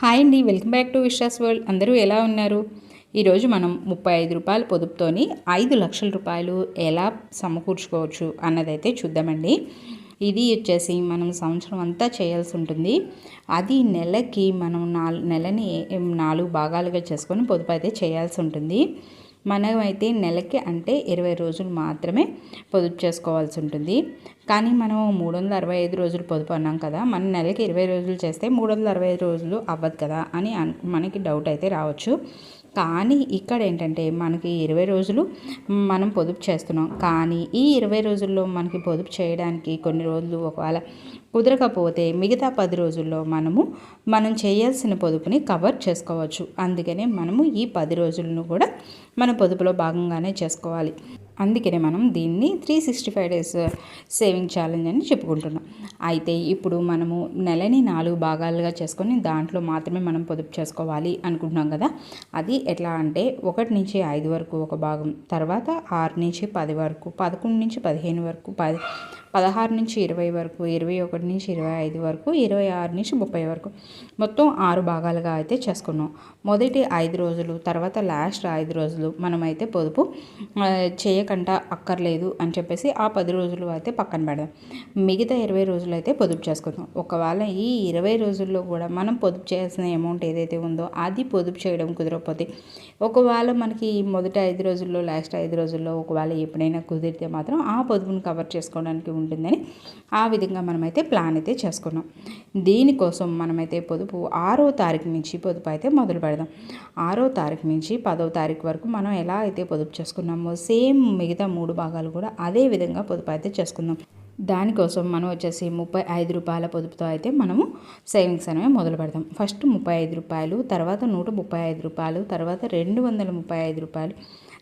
Hi అండి welcome back to Vishwas world. అందరూ ఎలా ఉన్నారు? ఈరోజు మనం ముప్పై ఐదు రూపాయల పొదుపుతోని ఐదు లక్షల రూపాయలు ఎలా సమకూర్చుకోవచ్చు అన్నదైతే చూద్దామండి. ఇది వచ్చేసి మనం సంవత్సరం అంతా చేయాల్సి ఉంటుంది. అది నెలకి మనం నాలుగు నెలని నాలుగు భాగాలుగా చేసుకొని పొదుపు అయితే చేయాల్సి ఉంటుంది. మనమైతే నెలకి అంటే ఇరవై రోజులు మాత్రమే పొదుపు చేసుకోవాల్సి ఉంటుంది. కానీ మనం మూడు వందల అరవై ఐదు రోజులు పొదుపు అన్నాం కదా మనం నెలకి ఇరవై రోజులు చేస్తే మూడు వందల అరవై ఐదు రోజులు అవ్వదు కదా అని మనకి డౌట్ అయితే రావచ్చు. కానీ ఇక్కడ ఏంటంటే మనకి ఇరవై రోజులు మనం పొదుపు చేస్తున్నాం. కానీ ఈ ఇరవై రోజుల్లో మనకి పొదుపు చేయడానికి కొన్ని రోజులు ఒకవేళ కుదరకపోతే మిగతా పది రోజుల్లో మనము మనం చేయాల్సిన పొదుపుని కవర్ చేసుకోవచ్చు. అందుకనే మనము ఈ పది రోజులను కూడా మన పొదుపులో భాగంగానే చేసుకోవాలి. అందుకనే మనం దీన్ని three sixty five days saving challenge అని చెప్పుకుంటున్నాం. అయితే ఇప్పుడు మనము నెలని నాలుగు భాగాలుగా చేసుకొని దాంట్లో మాత్రమే మనం పొదుపు చేసుకోవాలి అనుకుంటున్నాం కదా. అది ఎట్లా అంటే ఒకటి నుంచి ఐదు వరకు ఒక భాగం తర్వాత ఆరు నుంచి పది వరకు పదకొండు నుంచి పదిహేను వరకు పది పదహారు నుంచి ఇరవై వరకు ఇరవై ఒకటి నుంచి ఇరవై ఐదు వరకు ఇరవై ఆరు నుంచి ముప్పై వరకు. మొత్తం ఆరు భాగాలుగా అయితే చేసుకున్నాం. మొదటి ఐదు రోజులు తర్వాత లాస్ట్ ఐదు రోజులు మనమైతే పొదుపు uh, చేయ చేయకుండా అక్కర్లేదు అని చెప్పేసి ఆ పది రోజులు అయితే పక్కన పెడదాం. మిగతా ఇరవై రోజులు అయితే పొదుపు చేసుకుందాం. ఒకవేళ ఈ ఇరవై రోజుల్లో కూడా మనం పొదుపు చేయాల్సిన అమౌంట్ ఏదైతే ఉందో అది పొదుపు చేయడం కుదరకపోతే ఒకవేళ మనకి మొదటి ఐదు రోజుల్లో లాస్ట్ ఐదు రోజుల్లో ఒకవేళ ఎప్పుడైనా కుదిరితే మాత్రం ఆ పొదుపును కవర్ చేసుకోవడానికి ఉంటుందని ఆ విధంగా మనమైతే ప్లాన్ అయితే చేసుకున్నాం. దీనికోసం మనమైతే పొదుపు ఆరో తారీఖు నుంచి పొదుపు అయితే మొదలు పెడదాం. ఆరో తారీఖు నుంచి పదో తారీఖు వరకు మనం ఎలా అయితే పొదుపు చేసుకున్నామో సేమ్ మిగతా మూడు భాగాలు కూడా అదే విధంగా పొదుపు అయితే చేసుకుందాం. దానికోసం మనం వచ్చేసి ముప్పై ఐదు రూపాయల పొదుపుతో అయితే మనము సేవింగ్స్ అనేవి మొదలు పెడతాం ఫస్ట్ ముప్పై ఐదు రూపాయలు తర్వాత నూట ముప్పై ఐదు రూపాయలు తర్వాత రెండు వందల ముప్పై ఐదు రూపాయలు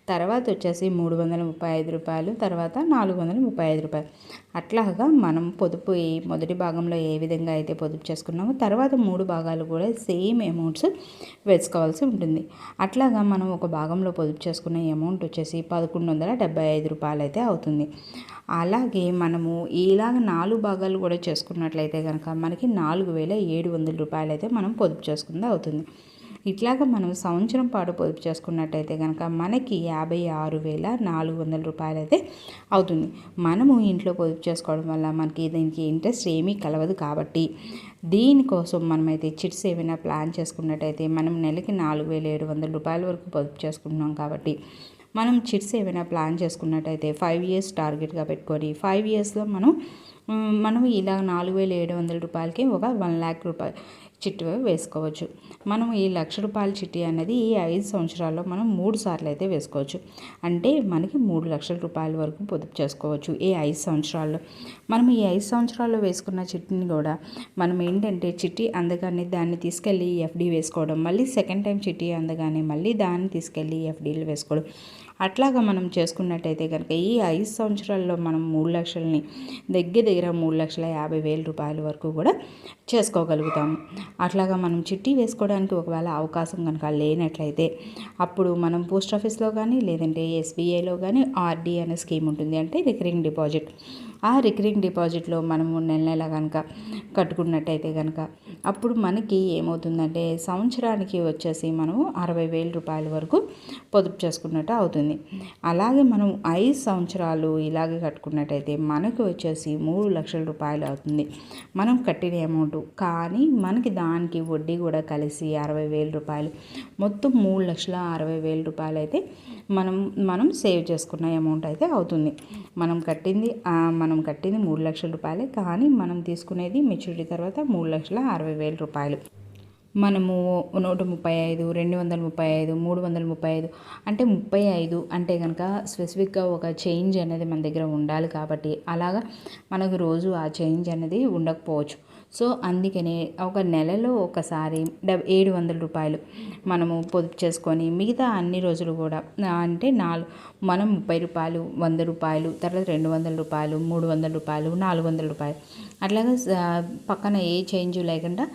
తర్వాత వచ్చేసి మూడు వందల ముప్పై ఐదు రూపాయలు తర్వాత నాలుగు వందల ముప్పై ఐదు రూపాయలు. అట్లాగా మనం పొదుపు మొదటి భాగంలో ఏ విధంగా అయితే పొదుపు చేసుకున్నామో తర్వాత మూడు భాగాలు కూడా సేమ్ అమౌంట్స్ వేసుకోవాల్సి ఉంటుంది. అట్లాగా మనం ఒక భాగంలో పొదుపు చేసుకున్న అమౌంట్ వచ్చేసి పదకొండు వందల డెబ్బై ఐదు రూపాయలు అయితే అవుతుంది. అలాగే మనము ఇలాగ నాలుగు భాగాలు కూడా చేసుకున్నట్లయితే కనుక మనకి నాలుగు వేల ఏడు వందల రూపాయలు అయితే మనం పొదుపు చేసుకుందా అవుతుంది. ఇట్లాగ మనం సంవత్సరం పాటు పొదుపు చేసుకున్నట్టయితే కనుక మనకి యాభై ఆరు వేల నాలుగు వందల రూపాయలు అయితే అవుతుంది. మనము ఇంట్లో పొదుపు చేసుకోవడం వల్ల మనకి దీనికి ఇంట్రెస్ట్ ఏమీ కలవదు కాబట్టి దీనికోసం మనమైతే చిట్స్ ఏమైనా ప్లాన్ చేసుకున్నట్టయితే మనం నెలకి నాలుగు వేల ఏడు వందల రూపాయల వరకు పొదుపు చేసుకుంటున్నాం కాబట్టి మనం చిట్స్ ఏమైనా ప్లాన్ చేసుకున్నట్టయితే ఫైవ్ ఇయర్స్ టార్గెట్గా పెట్టుకొని ఫైవ్ ఇయర్స్లో మనం మనం ఇలా నాలుగు వేల ఏడు వందల రూపాయలకి ఒక వన్ ల్యాక్ రూపాయలు చిట్టు వేసుకోవచ్చు. మనం ఈ లక్ష రూపాయల చిట్టి అనేది ఈ ఐదు సంవత్సరాల్లో మనం మూడు సార్లు అయితే వేసుకోవచ్చు. అంటే మనకి మూడు లక్షల రూపాయల వరకు పొదుపు చేసుకోవచ్చు ఈ ఐదు సంవత్సరాల్లో. మనం ఈ ఐదు సంవత్సరాల్లో వేసుకున్న చిట్టిని కూడా మనం ఏంటంటే చిట్టి అందగానే దాన్ని తీసుకెళ్ళి ఎఫ్డీ వేసుకోవడం మళ్ళీ సెకండ్ టైం చిట్టి అందగానే మళ్ళీ దాన్ని తీసుకెళ్ళి ఎఫ్డీలు వేసుకోవడం. అట్లాగా మనం చేసుకున్నట్టయితే కనుక ఈ ఐదు సంవత్సరాల్లో మనం మూడు లక్షలని దగ్గర దగ్గర మూడు లక్షల యాభై వేల రూపాయల వరకు కూడా చేసుకోగలుగుతాము. అట్లాగా మనం చిట్టి వేసుకోవడానికి ఒకవేళ అవకాశం కనుక లేనట్లయితే అప్పుడు మనం పోస్ట్ ఆఫీస్లో కానీ లేదంటే ఎస్బీఐలో కానీ ఆర్డీ అనే స్కీమ్ ఉంటుంది. అంటే రికరింగ్ డిపాజిట్. ఆ రికరింగ్ డిపాజిట్లో మనము నెల నెల కనుక కట్టుకున్నట్టయితే కనుక అప్పుడు మనకి ఏమవుతుందంటే సంవత్సరానికి వచ్చేసి మనం అరవై వేల రూపాయల వరకు పొదుపు చేసుకున్నట్టు అవుతుంది. అలాగే మనం ఐదు సంవత్సరాలు ఇలాగే కట్టుకున్నట్టయితే మనకు వచ్చేసి మూడు లక్షల రూపాయలు అవుతుంది. మనం కట్టిన అమౌంట్ కానీ మనకి దానికి వడ్డీ కూడా కలిసి అరవై వేల రూపాయలు మొత్తం మూడు లక్షల అరవై వేల రూపాయలు అయితే మనం మనం సేవ్ చేసుకున్న అమౌంట్ అయితే అవుతుంది. మనం కట్టింది మనం మనం కట్టింది మూడు లక్షల రూపాయలే కానీ మనం తీసుకునేది మెచ్యూరిటీ తర్వాత మూడు లక్షల అరవై వేల రూపాయలు. మనము నూట ముప్పై ఐదు రెండు వందల ముప్పై ఐదు మూడు వందల ముప్పై ఐదు అంటే ముప్పై ఐదు అంటే కనుక స్పెసిఫిక్గా ఒక చేంజ్ అనేది మన దగ్గర ఉండాలి కాబట్టి అలాగా మనకు రోజు ఆ చేంజ్ అనేది ఉండకపోవచ్చు. సో అందుకనే ఒక నెలలో ఒకసారి డబ్ ఏడు వందల రూపాయలు మనము పొదుపు చేసుకొని మిగతా అన్ని రోజులు కూడా అంటే నాలుగు మనం ముప్పై రూపాయలు వంద రూపాయలు తర్వాత రెండు వందల రూపాయలు మూడు వందల రూపాయలు నాలుగు వందల రూపాయలు. అట్లాగా పక్కన ఏ చేంజ్ లేకుండా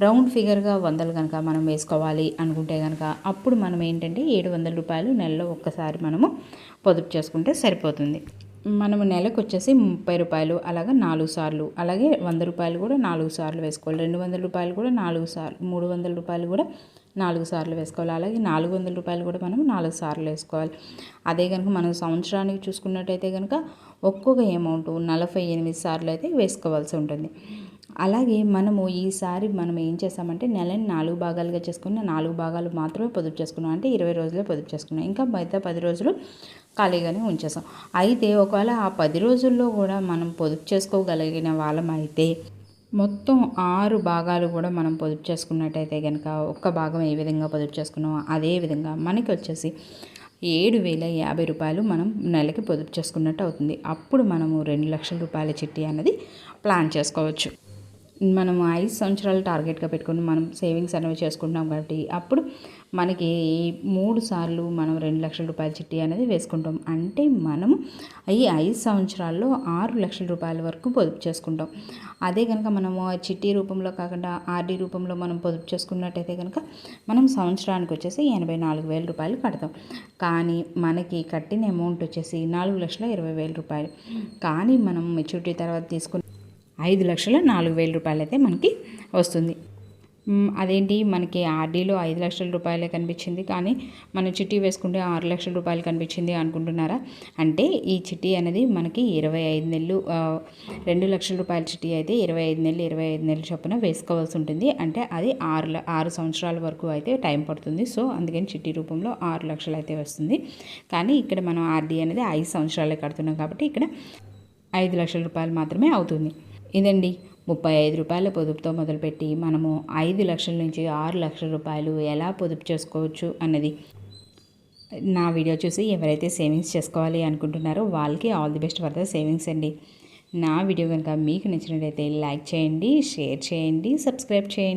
రౌండ్ ఫిగర్గా వందలు కనుక మనం వేసుకోవాలి అనుకుంటే కనుక అప్పుడు మనం ఏంటంటే ఏడు వందల రూపాయలు నెలలో ఒక్కసారి మనము పొదుపు చేసుకుంటే సరిపోతుంది. మనము నెలకు వచ్చేసి ముప్పై రూపాయలు అలాగే నాలుగు సార్లు. అలాగే వంద రూపాయలు కూడా నాలుగు సార్లు వేసుకోవాలి. రెండు వందల రూపాయలు కూడా నాలుగు సార్లు మూడు వందల రూపాయలు కూడా నాలుగు సార్లు వేసుకోవాలి. అలాగే నాలుగు వందల రూపాయలు కూడా మనం నాలుగు సార్లు వేసుకోవాలి. అదే కనుక మనం సంవత్సరానికి చూసుకున్నట్టయితే కనుక ఒక్కొక్క అమౌంట్ నలభై ఎనిమిది సార్లు అయితే వేసుకోవాల్సి ఉంటుంది. అలాగే మనము ఈసారి మనం ఏం చేసామంటే నెలని నాలుగు భాగాలుగా చేసుకున్న నాలుగు భాగాలు మాత్రమే పొదుపు చేసుకున్నాం. అంటే ఇరవై రోజులే పొదుపు చేసుకున్నాం. ఇంకా మిగతా పది రోజులు ఖాళీగానే ఉంచేసాం. అయితే ఒకవేళ ఆ పది రోజుల్లో కూడా మనం పొదుపు చేసుకోగలిగిన వాళ్ళం అయితే మొత్తం ఆరు భాగాలు కూడా మనం పొదుపు చేసుకున్నట్టయితే కనుక ఒక్క భాగం ఏ విధంగా పొదుపు చేసుకున్నామో అదే విధంగా మనకి వచ్చేసి ఏడు వేల యాభై రూపాయలు మనం నెలకి పొదుపు చేసుకున్నట్టు అవుతుంది. అప్పుడు మనము రెండు లక్షల రూపాయల చిట్టి అనేది ప్లాన్ చేసుకోవచ్చు. మనం ఐదు సంవత్సరాలు టార్గెట్గా పెట్టుకుని మనం సేవింగ్స్ అనేవి చేసుకుంటాం కాబట్టి అప్పుడు మనకి మూడు సార్లు మనం రెండు లక్షల రూపాయల చిట్టి అనేది వేసుకుంటాం. అంటే మనం ఈ ఐదు సంవత్సరాల్లో ఆరు లక్షల రూపాయల వరకు పొదుపు చేసుకుంటాం. అదే కనుక మనము చిట్టి రూపంలో కాకుండా ఆర్డీ రూపంలో మనం పొదుపు చేసుకున్నట్టయితే కనుక మనం సంవత్సరానికి వచ్చేసి ఎనభై నాలుగు వేల రూపాయలు కడతాం. కానీ మనకి కట్టిన అమౌంట్ వచ్చేసి నాలుగు లక్షల ఇరవై వేల రూపాయలు. కానీ మనం మెచ్యూరిటీ తర్వాత తీసుకుని ఐదు లక్షల నాలుగు వేల రూపాయలు అయితే మనకి వస్తుంది. అదేంటి? మనకి ఆర్డీలో ఐదు లక్షల రూపాయలే కనిపించింది. కానీ మనం చిట్టి వేసుకుంటే ఆరు లక్షల రూపాయలు కనిపించింది అనుకుంటున్నారా? అంటే ఈ చిట్టి అనేది మనకి ఇరవై ఐదు నెలలు రెండు లక్షల రూపాయల చిట్టి అయితే ఇరవై ఐదు నెలలు ఇరవై ఐదు నెలల చొప్పున వేసుకోవాల్సి ఉంటుంది. అంటే అది ఆరు ఆరు సంవత్సరాల వరకు అయితే టైం పడుతుంది. సో అందుకని చిట్టి రూపంలో ఆరు లక్షలు అయితే వస్తుంది. కానీ ఇక్కడ మనం ఆర్డీ అనేది ఐదు సంవత్సరాలే కడుతున్నాం కాబట్టి ఇక్కడ ఐదు లక్షల రూపాయలు మాత్రమే అవుతుంది. ఇదండి. ముప్పై ఐదు రూపాయల పొదుపుతో మొదలుపెట్టి మనము ఐదు లక్షల నుంచి ఆరు లక్షల రూపాయలు ఎలా పొదుపు చేసుకోవచ్చు అన్నది. నా వీడియో చూసి ఎవరైతే సేవింగ్స్ చేసుకోవాలి అనుకుంటున్నారో వాళ్ళకి all the best for the savings అండి. నా వీడియో కనుక మీకు నచ్చినట్లయితే లైక్ చేయండి షేర్ చేయండి సబ్స్క్రైబ్ చేయండి.